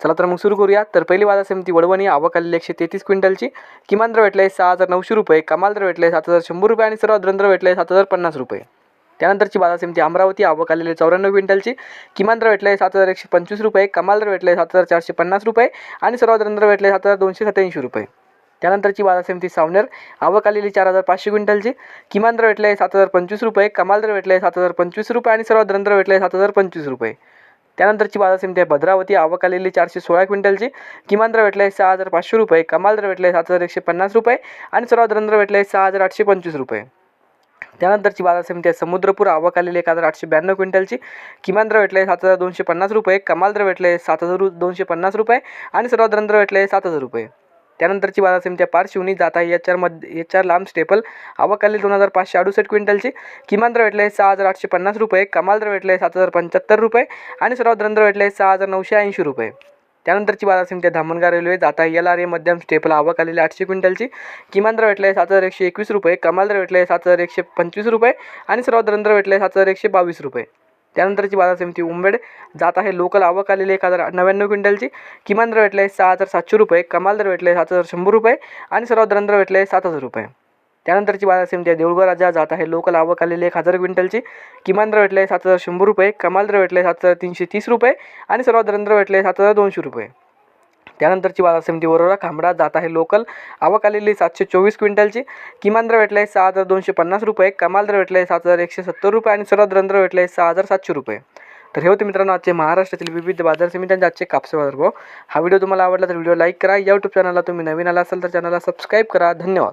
चला तर मग सुरू करूया. तर पहिली बाजार समिती वडवणी आवक आलेली एकशे तेहतीस क्विंटलची. किमान दर आहे सहा हजार नऊशे रुपये कमाल दर भेटले सात हजार शंभर रुपये आणि सर्वात दर भेटले सात हजार पन्नास रुपये. त्यानंतरची बाजार समिती अमरावती आवक आलेली चौऱ्याण्णव क्विंटलची. किमान दर आहे सात हजार एकशे पंचवीस रुपये कमाल दर भेटले सात हजार चारशे पन्नास रुपये आणि सर्वात दर भेटले सात हजार दोनशे सत्याऐंशी रुपये. त्यानंतरची बाजार समिती सावनेर आवक आलेली चार हजार पाचशे क्विंटलची. किमान दर आहे सात हजार पंचवीस रुपये कमाल दर आहे सात हजार पंचवीस रुपये आणि सर्वात दर भेटले सात हजार पंचवीस रुपये. त्यानंतरची बाजार समिती आहे भद्रावती. आवक आलेली चारशे सोळा क्विंटलची. किमान दर आहे सहा हजार पाचशे रुपये. कमाल दर भेटले सात हजार एकशे पन्नास रुपये. आणि सर्वात दर भेटले सहा हजार आठशे पंचवीस रुपये. त्यानंतरची बाजार समिती आहे समुद्रपूर. आवक आलेली एक हजार आठशे ब्याण्णव क्विंटलची. किमान दर भेटले सात हजार दोनशे पन्नास रुपये. कमाल दर भेटले सात हजार दोनशे पन्नास रुपये. आणि सर्वात दर भेटले सात हजार रुपये. त्यानंतरची बाजार समिती आहे. जात आहे. एच आरमध्ये एच आर लांब स्टेपल. आवक आलेली दोन हजार पाचशे अडुसष्ट क्विंटलची. किमान दर भेटले सहा हजार आठशे पन्नास रुपये. कमाल दर भेटले सात हजार पंच्याहत्तर रुपये. आणि सर्वात दर भेटले सहा हजार नऊशे ऐंशी रुपये. त्यानंतरची बाजार समिती धामणगाव रेल्वे. जाता एल आर ए मध्यम स्टेपल. आवक आलेली आठशे क्विंटलची. किमान दर भेटले सात हजार एकशे एकवीस रुपये. कमाल दर भेटले सात हजार एकशे पंचवीस रुपये. आणि सर्वात दर भेटले सात हजार एकशे बावीस रुपये. त्यानंतरची बाजार समिती उंबेड जात आहे. लोकल आवक आलेली एक हजार नव्याण्णव क्विंटलची. किमान दर भेटले सहा हजार सातशे रुपये कमाल दर भेटले सात हजार शंभर रुपये आणि सर्वात दर भेटले सात हजार रुपये. त्यानंतरची बाजार समिती आहे. देऊळगाव राजा जात आहे. लोकल आवक आलेली एक हजार क्विंटलची. किमान दर भेटले सात हजार शंभर रुपये कमाल दर भेटले सात हजार तीनशे तीस रुपये आणि सर्वात दर भेटले सात हजार दोनशे रुपये. त्यानंतरची बाजार समिती वरोरा खांबडा जात आहे लोकल. आवक आलेली सातशे चोवीस क्विंटलची. किमान दर भेटले सहा हजार दोनशे पन्नास रुपये. कमाल दर भेटले सात हजार एकशे सत्तर रुपये आणि सर्वात दर आहे सहा हजार सातशे रुपये. तर हे होते मित्रांनो आजचे महाराष्ट्रातील विविध बाजार समित्यांचे आजचे कापसे बाजार भाव. हा व्हिडिओ तुम्हाला आवडला तर व्हिडिओ लाईक करा. या यूट्यूब चॅनलला तुम्ही नवीन आला असाल तर चॅनलला सबस्क्राईब करा. धन्यवाद.